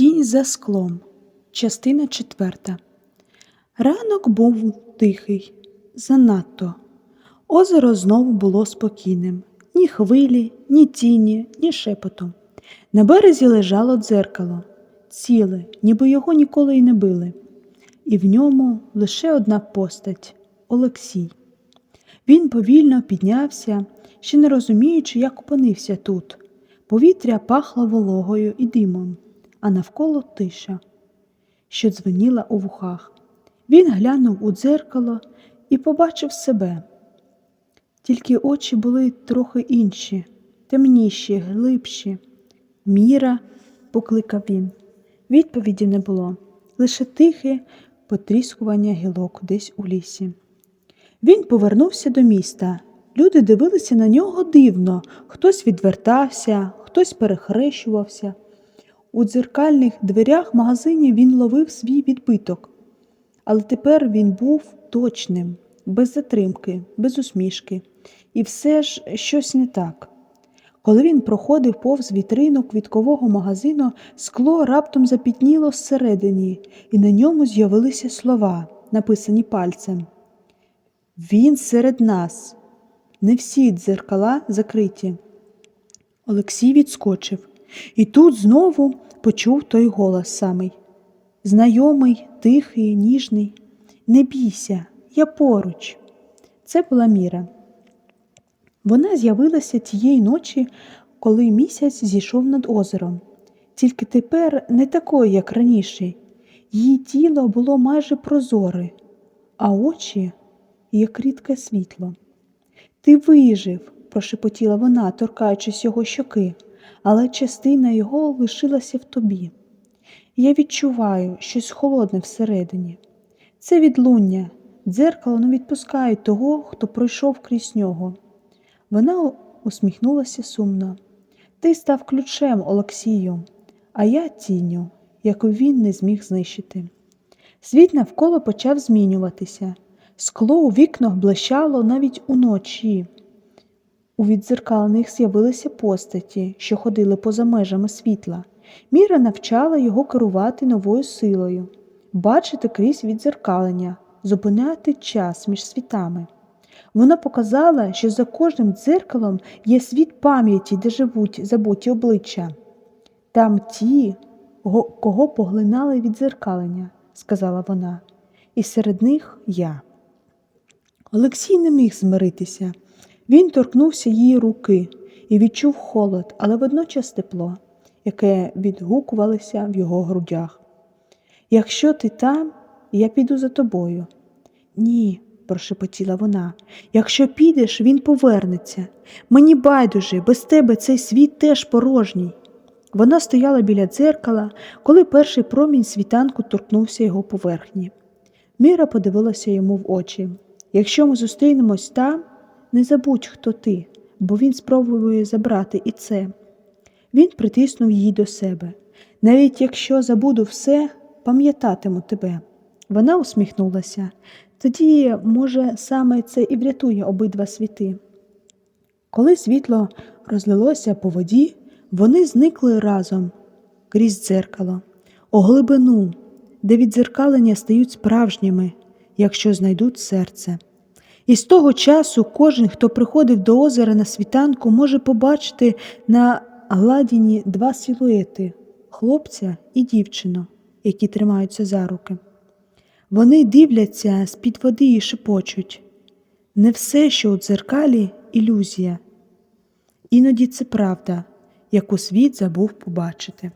Тінь за склом. Частина четверта. Ранок був тихий, занадто. Озеро знову було спокійним. Ні хвилі, ні тіні, ні шепоту. На березі лежало дзеркало, ціле, ніби його ніколи й не били. І в ньому лише одна постать Олексій. Він повільно піднявся, ще не розуміючи, як опинився тут. Повітря пахло вологою і димом, а навколо тиша, що дзвеніла у вухах. Він глянув у дзеркало і побачив себе. Тільки очі були трохи інші, темніші, глибші. Міра, покликав він. Відповіді не було, лише тихе потріскування гілок десь у лісі. Він повернувся до міста. Люди дивилися на нього дивно, хтось відвертався, хтось перехрещувався. У дзеркальних дверях магазинів він ловив свій відбиток, але тепер він був точним, без затримки, без усмішки, і все ж щось не так. Коли він проходив повз вітрину квіткового магазину, скло раптом запітніло зсередині, і на ньому з'явилися слова, написані пальцем. Він серед нас. Не всі дзеркала закриті. Олексій відскочив, і тут знову почув той голос самий. Знайомий, тихий, ніжний. Не бійся, я поруч. Це була Міра. Вона з'явилася тієї ночі, коли місяць зійшов над озером. Тільки тепер не такою, як раніше. Її тіло було майже прозоре, а очі як рідке світло. Ти вижив, прошепотіла вона, торкаючись його щоки, але частина його лишилася в тобі. Я відчуваю щось холодне всередині. Це відлуння, дзеркало не відпускає того, хто пройшов крізь нього. Вона усміхнулася сумно. Ти став ключем, Олексію, а я тінню, яку він не зміг знищити. Світ навколо почав змінюватися. Скло у вікнах блищало навіть уночі. У відзеркалених з'явилися постаті, що ходили поза межами світла. Міра навчала його керувати новою силою, бачити крізь відзеркалення, зупиняти час між світами. Вона показала, що за кожним дзеркалом є світ пам'яті, де живуть забуті обличчя. Там ті, кого поглинали відзеркалення, сказала вона, і серед них я. Олексій не міг змиритися. Він торкнувся її руки і відчув холод, але водночас тепло, яке відгукувалося в його грудях. Якщо ти там, я піду за тобою. Ні, прошепотіла вона. Якщо підеш, він повернеться. Мені байдуже, без тебе цей світ теж порожній. Вона стояла біля дзеркала, коли перший промінь світанку торкнувся його поверхні. Міра подивилася йому в очі. Якщо ми зустрінемось там, не забудь, хто ти, бо він спробує забрати і це. Він притиснув її до себе. Навіть якщо забуду все, пам'ятатиму тебе. Вона усміхнулася. Тоді, може, саме це і врятує обидва світи. Коли світло розлилося по воді, вони зникли разом крізь дзеркало, у глибину, де віддзеркалення стають справжніми, якщо знайдуть серце. І з того часу кожен, хто приходив до озера на світанку, може побачити на гладіні два силуети хлопця і дівчину, які тримаються за руки. Вони дивляться з-під води і шепочуть. Не все, що у дзеркалі, ілюзія. Іноді це правда, яку світ забув побачити.